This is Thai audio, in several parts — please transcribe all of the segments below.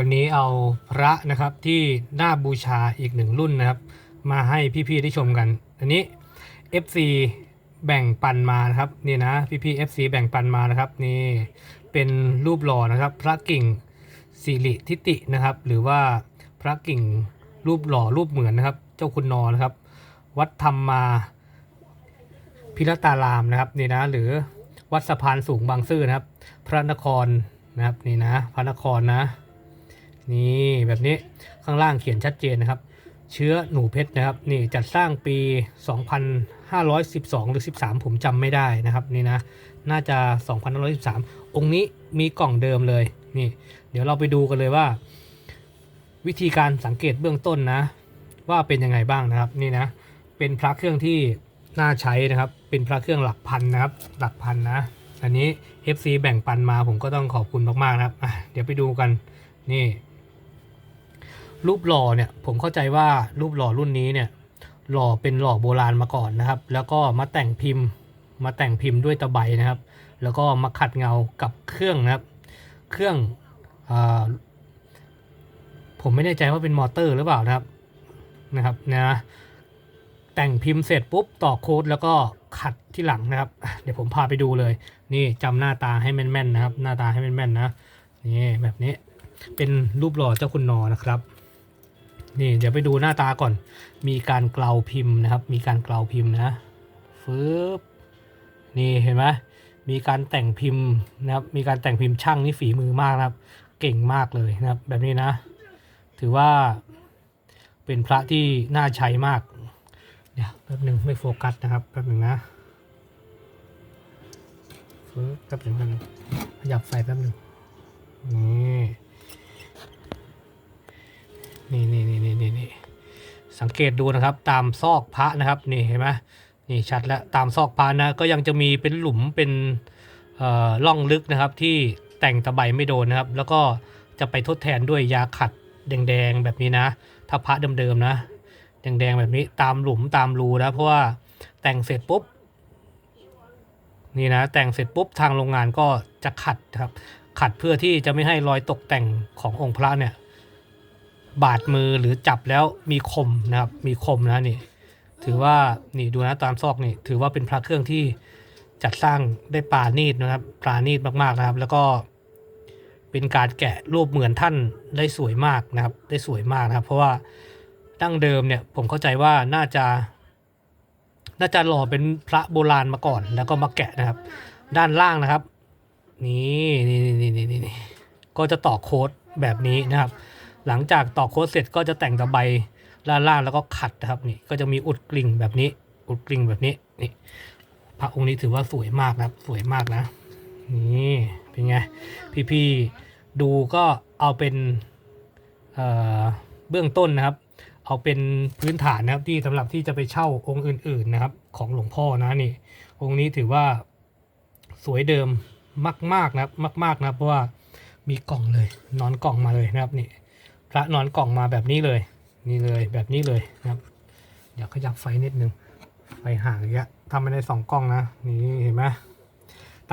วันนี้เอาพระนะครับที่น่าบูชาอีกหนึ่งรุ่นนะครับ มาให้พี่ๆได้ชมกัน อันนี้ FC แบ่งปันมานะครับนี่นะพี่ๆ FC แบ่งปันมานะครับนี่เป็นรูปหล่อนะครับ พระกิ่งสิริทิตินะครับ หรือว่าพระกิ่งรูปหล่อรูปเหมือนนะครับ เจ้าคุณนอนะครับ วัดธรรมมาพิรตารามนะครับนี่นะหรือวัดสะพานสูงบางซื่อนะครับ พระนครนะครับนี่นะ พระนครนะ นี่แบบนี้ข้างล่างเขียนชัดเจนนะครับ เชื้อหนูเพชรนะครับ นี่จัดสร้างปี 2512 หรือ 13 ผมจำไม่ได้นะครับนี่นะน่าจะ 2513 องค์นี้มีกล่องเดิมเลยนี่ เดี๋ยวเราไปดูกันเลยว่า วิธีการสังเกตเบื้องต้นนะ ว่าเป็นยังไงบ้างนะครับนี่นะเป็นพระเครื่องที่น่าใช้นะครับ เป็นพระเครื่องหลักพันนะครับ หลักพันนะ อันนี้ FC แบ่งปันมาผมก็ต้องขอบคุณมากๆนะครับเดี๋ยวไปดูกันนี่ รูปหล่อเนี่ยผมเข้าใจว่ารูปหล่อรุ่นนี้เนี่ยหล่อเป็นหล่อโบราณมาก่อนนะครับ แล้วก็มาแต่งพิมพ์ มาแต่งพิมพ์ด้วยตะไบนะครับ แล้วก็มาขัดเงากับเครื่องนะครับ เครื่องอผมไม่แน่ใจว่าเป็นมอเตอร์หรือเปล่านะครับนะครับนะแต่งพิมพ์เสร็จปุ๊บต่อโค้ดแล้วก็ขัดที่หลังนะครับ เดี๋ยวผมพาไปดูเลย นี่จำหน้าตาให้แม่นๆนะครับ หน้าตาให้แม่นๆนะนี่แบบนี้เป็นรูปหล่อเจ้าคุณนอนะครับ นี่เดี๋ยวไปดูหน้าตาก่อน มีการเกลาพิมพ์นะครับ มีการเกลาพิมพ์นะฟึบนี่เห็นไหมมีการแต่งพิมพ์นะครับ มีการแต่งพิมพ์ช่างนี่ฝีมือมากนะครับ เก่งมากเลยนะครับ แบบนี้นะ ถือว่าเป็นพระที่น่าใช้มาก เดี๋ยวแป๊บหนึ่งไม่โฟกัสนะครับแป๊บหนึ่งนะฟึบแป๊บหนึ่งแป๊บหนึ่งขยับไฟแป๊บหนึ่งนี่ นี่นี่นี่นี่นี่นี่สังเกตดูนะครับตามซอกพระนะครับนี่เห็นไหมนี่ชัดแล้วตามซอกพระนะก็ยังจะมีเป็นหลุมเป็นเอ่อร่องลึกนะครับที่แต่งตะไบไม่โดนนะครับ แล้วก็จะไปทดแทนด้วยยาขัดแดงๆแบบนี้นะ ถ้าพระเดิมๆนะแดงๆแบบนี้ตามหลุมตามรูนะเพราะว่าแต่งเสร็จปุ๊บนี่นะแต่งเสร็จปุ๊บทางโรงงานก็จะขัดครับ ขัดเพื่อที่จะไม่ให้รอยตกแต่งขององค์พระเนี่ย บาดมือหรือจับแล้วมีคมนะครับ มีคมนะนี่ ถือว่านี่ดูนะตามซอกนี่ถือว่าเป็นพระเครื่องที่จัดสร้างได้ปราณีตนะครับปราณีตมากๆนะครับ แล้วก็เป็นการแกะรูปเหมือนท่านได้สวยมากนะครับ ได้สวยมากนะครับ เพราะว่าดั้งเดิมเนี่ยผมเข้าใจว่าน่าจะ น่าจะหล่อเป็นพระโบราณมาก่อน แล้วก็มาแกะนะครับ ด้านล่างนะครับ นี่นี่นี่นี่นี่นี่ก็จะต่อโค้ดแบบนี้นะครับ หลังจากต่อโค้ดเสร็จก็จะแต่งตะไบด้านล่างแล้วก็ขัดนะครับนี่ก็จะมีอุดกลิ่งแบบนี้ อุดกลิ่งแบบนี้นี่พระองค์นี้ถือว่าสวยมากนะครับ สวยมากนะนี่เป็นไงพี่ๆดูก็เอาเป็นเเบื้องต้นนะครับ เอาเป็นพื้นฐานนะครับที่สำหรับที่จะไปเช่าองค์อื่น ๆนะครับ ของหลวงพ่อนะนี่ องค์นี้ถือว่าสวยเดิมมากๆนะครับมาก ๆ นะเพราะว่ามีกล่องเลยนอนกล่องมาเลยนะครับนี่ พระนอนกล่องมาแบบนี้เลย นี่เลยแบบนี้เลยนะครับ เดี๋ยวขยับไฟนิดนึงไฟห่างอย่างเงี้ยทำไม่ได้สองกล้องนะ นี่เห็นไหม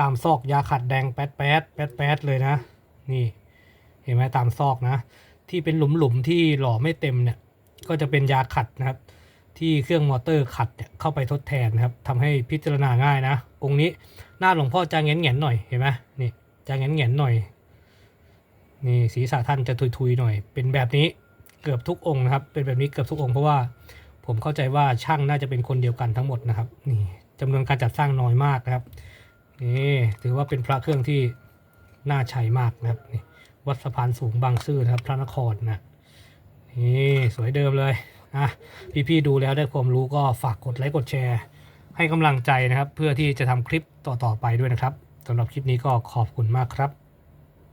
ตามซอกยาขัดแดงแป๊ดแป๊ดแป๊ดแป๊ดเลยนะ นี่ เห็นไหมตามซอกนะ ที่เป็นหลุมหลุมที่หล่อไม่เต็มเนี่ย ก็จะเป็นยาขัดนะครับ ที่เครื่องมอเตอร์ขัดเนี่ยเข้าไปทดแทนนะครับทำให้พิจารณาง่ายนะองค์นี้หน้าหลวงพ่อจะแงนแงนๆหน่อยเห็นไหมนี่จะแงนแงนๆหน่อย นี่ศีรษะท่านจะทุยๆหน่อย เป็นแบบนี้เกือบทุกองค์นะครับ เป็นแบบนี้เกือบทุกองค์เพราะว่าผมเข้าใจว่าช่างน่าจะเป็นคนเดียวกันทั้งหมดนะครับ นี่จำนวนการจัดสร้างน้อยมากนะครับนี่ถือว่าเป็นพระเครื่องที่น่าใช้มากนะครับนี่วัดสะพานสูงบางซื่อนะครับ พระนครนะนี่สวยเดิมเลยอะพี่ๆดูแล้วได้ความรู้ก็ฝากกดไลค์กดแชร์ ให้กำลังใจนะครับ เพื่อที่จะทำคลิปต่อๆไปด้วยนะครับสำหรับคลิปนี้ก็ขอบคุณมากครับ